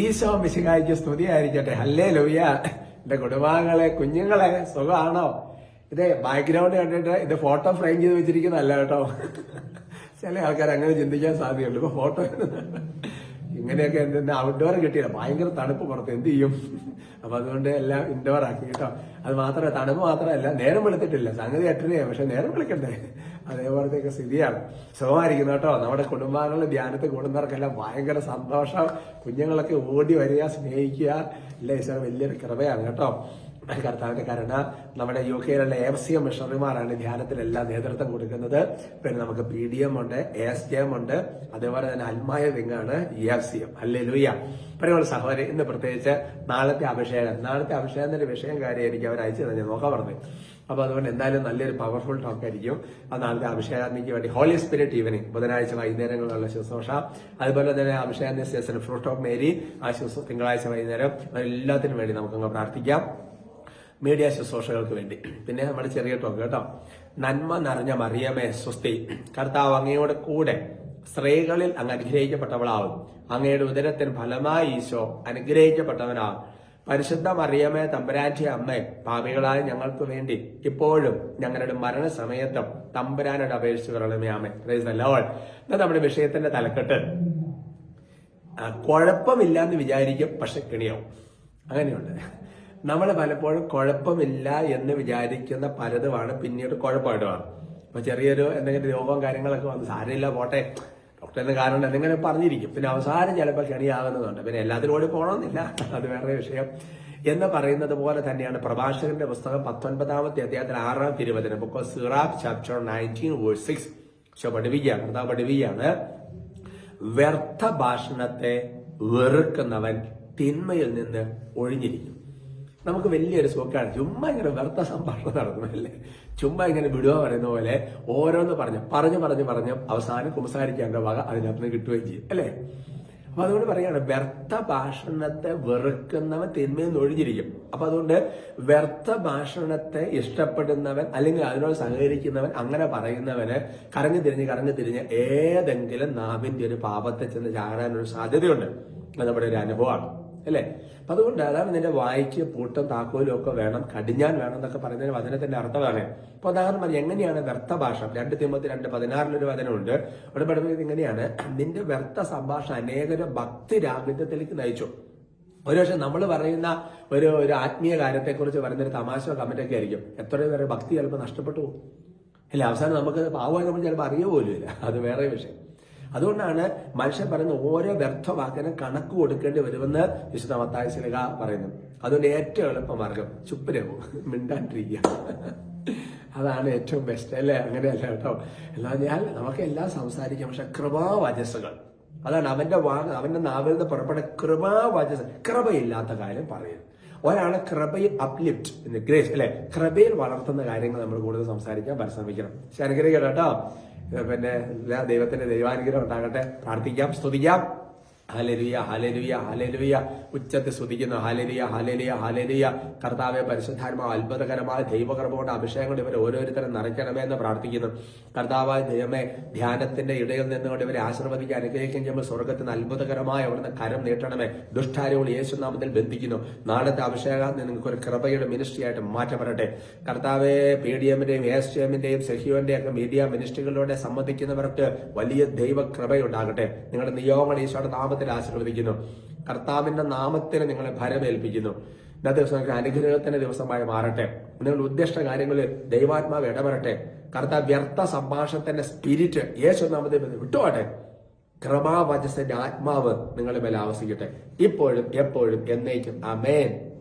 ഈശോ മിശിഹായിക്ക് സ്തുതിയായിരിക്കട്ടെ. ഹല്ലേ ലൂയ എന്റെ കുടുംബാംഗങ്ങളെ കുഞ്ഞുങ്ങളെ സുഖമാണോ? ഇത് ബാക്ക്ഗ്രൗണ്ട് കണ്ടിട്ട് ഇത് ഫോട്ടോ ഫ്രെയിം ചെയ്ത് വെച്ചിരിക്കുന്നതല്ല കേട്ടോ. ചില ആൾക്കാർ അങ്ങനെ ചിന്തിക്കാൻ സാധ്യതയുള്ളൂ ഇപ്പൊ ഫോട്ടോ ഇങ്ങനെയൊക്കെ എന്തെന്ന് ഔട്ട്ഡോർ കിട്ടിയില്ല. ഭയങ്കര തണുപ്പ് പുറത്ത്. എന്ത് ചെയ്യും? അപ്പൊ അതുകൊണ്ട് എല്ലാം ഇൻഡോർ ആക്കി കേട്ടോ. അത് മാത്രമല്ല തണുപ്പ് മാത്രമല്ല നേരം വെളുത്തിട്ടില്ല. സംഗതി എട്ടരയാണ് പക്ഷെ നേരം വിളിക്കണ്ടേ? അതേപോലത്തെയൊക്കെ സ്ഥിതിയാണ്. സുഖമായിരിക്കുന്നു കേട്ടോ. നമ്മുടെ കുടുംബാംഗങ്ങൾ ധ്യാനത്തിൽ കൂടുന്നവർക്കെല്ലാം ഭയങ്കര സന്തോഷം. കുഞ്ഞുങ്ങളൊക്കെ ഓടി വരിക സ്നേഹിക്കുക. ഇല്ല ഈശ്വര വലിയൊരു കൃപയാണ് കേട്ടോ. കർത്താവിന്റെ കരുണ നമ്മുടെ യു കെയിലുള്ള എഫ് സി എം മിഷണറിമാരാണ് ധ്യാനത്തിലെല്ലാം നേതൃത്വം കൊടുക്കുന്നത്. പിന്നെ നമുക്ക് പി ഡി എം ഉണ്ട് എസ് ജെ എം ഉണ്ട് അതേപോലെ തന്നെ അൽമായ വിങ്ങാണ് എഫ് സി എം അല്ലേ ലൂയ പറയുമ്പോൾ സഹോദരി ഇന്ന് പ്രത്യേകിച്ച് നാളത്തെ അഭിഷേകം നാളത്തെ അഭിഷേകത്തിന്റെ വിഷയം കാര്യം എനിക്ക് അവർ അയച്ചു തന്നെ നോക്കാൻ പറഞ്ഞു. അപ്പൊ അതുകൊണ്ട് എന്തായാലും നല്ലൊരു പവർഫുൾ ടോക്ക് ആയിരിക്കും. അത് നാളത്തെ അഭിഷേകാത്മിക്ക് വേണ്ടി ഹോളി സ്പിരിറ്റ് ഈവനിങ് ബുധനാഴ്ച വൈകുന്നേരങ്ങളിലുള്ള ശുശ്രൂഷ. അതുപോലെ തന്നെ അഭിഷേകാന്തി സീസൺ ഫ്രൂട്ട് ഓഫ് മേരി ആ ശുശ്രൂഷ തിങ്കളാഴ്ച വൈകുന്നേരം എല്ലാത്തിനും വേണ്ടി നമുക്കങ്ങ് പ്രാർത്ഥിക്കാം. മീഡിയ ശുശ്രൂഷകൾക്ക് വേണ്ടി. പിന്നെ നമ്മുടെ ചെറിയ ടോക്ക് കേട്ടോ. നന്മ നിറഞ്ഞ മറിയമേ സ്വസ്തി. കർത്താവ് അങ്ങയോട് കൂടെ സ്ത്രീകളിൽ അങ്ങ് അനുഗ്രഹിക്കപ്പെട്ടവളാവും. അങ്ങയുടെ ഉദരത്തിന് ഫലമായി ഈശോ അനുഗ്രഹിക്കപ്പെട്ടവനാവും. പരിശുദ്ധ മറിയമേ തമ്പുരാന്റെ അമ്മേ പാപികളായ ഞങ്ങൾക്ക് വേണ്ടി ഇപ്പോഴും ഞങ്ങളുടെ മരണസമയത്തും തമ്പുരാനോട് അപേക്ഷിച്ച് വരണമേ അമ്മേ ഇത് നമ്മുടെ വിഷയത്തിന്റെ തലക്കെട്ട് കുഴപ്പമില്ല എന്ന് വിചാരിക്കും പക്ഷെ കിണിയാവും. അങ്ങനെയുണ്ട്. നമ്മൾ പലപ്പോഴും കുഴപ്പമില്ല എന്ന് വിചാരിക്കുന്ന പലതുമാണ് പിന്നീട് കുഴപ്പമായിട്ട് മാറും ചെറിയൊരു എന്തെങ്കിലും രോഗവും കാര്യങ്ങളൊക്കെ വന്ന് സാരമില്ല പോട്ടെ. ഡോക്ടറിന് കാരണം എന്തെങ്കിലും പറഞ്ഞിരിക്കും. പിന്നെ അവസാനം ചിലപ്പോൾ കെണിയാകുന്നതുണ്ട് പിന്നെ എല്ലാത്തിനും ഓടി പോകണമെന്നില്ല. അത് വേറെ വിഷയം. എന്ന് പറയുന്നത് പോലെ തന്നെയാണ് പ്രഭാഷകന്റെ പുസ്തകം പത്തൊൻപതാമത്തെ അദ്ദേഹത്തിന് ആറാം തിരുവചനം. Book Sirach chapter nineteen verse six പക്ഷെ പഠിപ്പിക്കുകയാണ്. കർത്താവ് പഠിപ്പിക്കുകയാണ്. വ്യർത്ഥ ഭാഷണത്തെ വെറുക്കുന്നവൻ തിന്മയിൽ നിന്ന് ഒഴിഞ്ഞിരിക്കും. നമുക്ക് വലിയൊരു സുഖമാണ് ചുമ്മാ ഇങ്ങനെ വ്യർത്ഥ സംഭാഷണം നടക്കുന്നതല്ലേ ചുമ്മാ ഇങ്ങനെ വിടുക പറയുന്ന പോലെ ഓരോന്ന് പറഞ്ഞ് പറഞ്ഞു പറഞ്ഞു പറഞ്ഞു അവസാനം കുമ്പസാരിക്കേണ്ട വക അതിനകത്ത് കിട്ടുകയും ചെയ്യും അല്ലേ? അപ്പൊ അതുകൊണ്ട് പറയാണ് വ്യർത്ഥ ഭാഷണത്തെ വെറുക്കുന്നവൻ തിന്മയിൽ നിന്ന് ഒഴിഞ്ഞിരിക്കും. അപ്പൊ അതുകൊണ്ട് വ്യർത്ഥ ഭാഷണത്തെ ഇഷ്ടപ്പെടുന്നവൻ അല്ലെങ്കിൽ അതിനോട് സഹകരിക്കുന്നവൻ അങ്ങനെ പറയുന്നവന് കറങ്ങി തിരിഞ്ഞ് കറങ്ങി തിരിഞ്ഞ് ഏതെങ്കിലും നാവിന്റെ ഒരു പാപത്തെ ചെന്ന് ചാകാനൊരു സാധ്യതയുണ്ട്. നമ്മുടെ ഒരു അനുഭവമാണ്. അല്ലേ? അപ്പൊ അതുകൊണ്ട് അതാണ് നിന്റെ വായിക്ക് പൂട്ടും താക്കോലും ഒക്കെ വേണം കടിഞ്ഞാൻ വേണം എന്നൊക്കെ പറയുന്നതിന് വചനത്തിന്റെ അർത്ഥമാണ്. അപ്പൊ ഉദാഹരണം എങ്ങനെയാണ് വ്യർത്ഥ ഭാഷ? രണ്ട് തിമ്പത്തി രണ്ട് പതിനാറിലൊരു വചനമുണ്ട്. അവിടെ പഠിപ്പിക്കുന്നത് ഇങ്ങനെയാണ്. നിന്റെ വ്യർത്ഥ സംഭാഷണം അനേകരും ഭക്തി രാഗിത്യത്തിലേക്ക് നയിച്ചു. ഒരു പക്ഷെ നമ്മൾ പറയുന്ന ഒരു ഒരു ആത്മീയ കാര്യത്തെക്കുറിച്ച് പറയുന്ന ഒരു തമാശ കമന്റ് ഒക്കെ ആയിരിക്കും. എത്രയോ പേരെ ഭക്തി ചിലപ്പോൾ നഷ്ടപ്പെട്ടു പോകും. അല്ല? അവസാനം നമുക്ക് പാവമായി നമ്മൾ ചിലപ്പോൾ അറിയ പോലും ഇല്ല. അത് വേറെ വിഷയം. അതുകൊണ്ടാണ് മനുഷ്യൻ പറയുന്ന ഓരോ വ്യർത്ഥ വാക്കിനും കണക്ക് കൊടുക്കേണ്ടി വരുമെന്ന് വിശുദ്ധ മത്തായ ശിലക പറയുന്നു. അതുകൊണ്ട് ഏറ്റവും എളുപ്പ മാർഗം ചുപ്പരവും മിണ്ടാണ്ടിരിക്കുക. അതാണ് ഏറ്റവും ബെസ്റ്റ് അല്ലേ? അങ്ങനെയല്ല കേട്ടോ. എന്നാൽ ഞാൻ നമുക്ക് എല്ലാം സംസാരിക്കാം. പക്ഷെ കൃപാവചസ്സുകൾ. അതാണ് അവന്റെ വാ അവന്റെ നാവിൽ നിന്ന് പുറപ്പെടുന്ന കൃപാവചസ് കൃപയില്ലാത്ത കാര്യം പറയുന്നത് ഒരാളെ കൃപയിൽ അപ്ലിഫ്റ്റ് എന്ന് ഗ്രേസ് അല്ലെ? കൃപയിൽ വളർത്തുന്ന കാര്യങ്ങൾ നമ്മൾ കൂടുതൽ സംസാരിക്കാൻ പരിശ്രമിക്കണം. പക്ഷെ അനുഗ്രഹിക്കണം കേട്ടോ. പിന്നെ ദൈവത്തിന്റെ ദൈവാനുഗ്രഹം ഉണ്ടാകട്ടെ. പ്രാർത്ഥിക്കാം സ്തുതിക്കാം. ഹാലലുയ ഹലരിയ ഹലരിയ ഉച്ചത്തിൽ സ്തുതിക്കുന്നു. ഹലരിയ ഹലരിയ ഹലരിയ കർത്താവെ പരിശുദ്ധാത്മാ അത്ഭുതകരമായ ദൈവകർമ്മ കൊണ്ട് അഭിഷേകം കൊണ്ട് ഇവരെ ഓരോരുത്തരും നിറയ്ക്കണമേ എന്ന് പ്രാർത്ഥിക്കുന്നു. കർത്താവായ ദൈവമേ ധ്യാനത്തിന്റെ ഇടയിൽ നിന്നുകൊണ്ട് ഇവരെ ആശീർവദിക്കാൻ അനുഗ്രഹിക്കുകയും ചെയ്യുമ്പോൾ സ്വർഗത്തിന് അത്ഭുതകരമായ അവിടുന്ന് കരം നീട്ടണമേ. ദുഷ്ടാരോൾ യേശുനാമത്തിൽ ബന്ധിക്കുന്നു. നാളത്തെ അഭിഷേകം നിങ്ങൾക്ക് ഒരു കൃപയുടെ മിനിസ്ട്രിയായിട്ട് മാറ്റപ്പെടട്ടെ കർത്താവെ പി ഡി എമ്മിന്റെയും എസ് ടി എമ്മിന്റെയും സെഹിയോന്റെയും ഒക്കെ മീഡിയ മിനിസ്ട്രികളിലൂടെ സംബന്ധിക്കുന്നവർക്ക് വലിയ ദൈവ കൃപയുണ്ടാകട്ടെ നിങ്ങളുടെ നിയോഗങ്ങൾ ഈശോയുടെ നാമത്തിൽ ആശീർവദിക്കുന്നു. കർത്താവിന്റെ നാമത്തിന് നിങ്ങളെ ഭരമേൽപ്പിക്കുന്നു. ഇന്നത്തെ ദിവസം നിങ്ങൾക്ക് അനുഗ്രഹത്തിന്റെ ദിവസമായി മാറട്ടെ. നിങ്ങളുടെ ഉദ്ദിഷ്ട കാര്യങ്ങളിൽ ദൈവാത്മാവ് ഇടപെടട്ടെ. കർത്താവ് വ്യർത്ഥ സംഭാഷണത്തിന്റെ സ്പിരിറ്റ് യേശു നാമത്തിൽ വിട്ടുപോട്ടെ കൃപാവചസിന്റെ ആത്മാവ് നിങ്ങളുടെ മേലെ ആവസിക്കട്ടെ. ഇപ്പോഴും എപ്പോഴും എന്നേക്കും. അമേൻ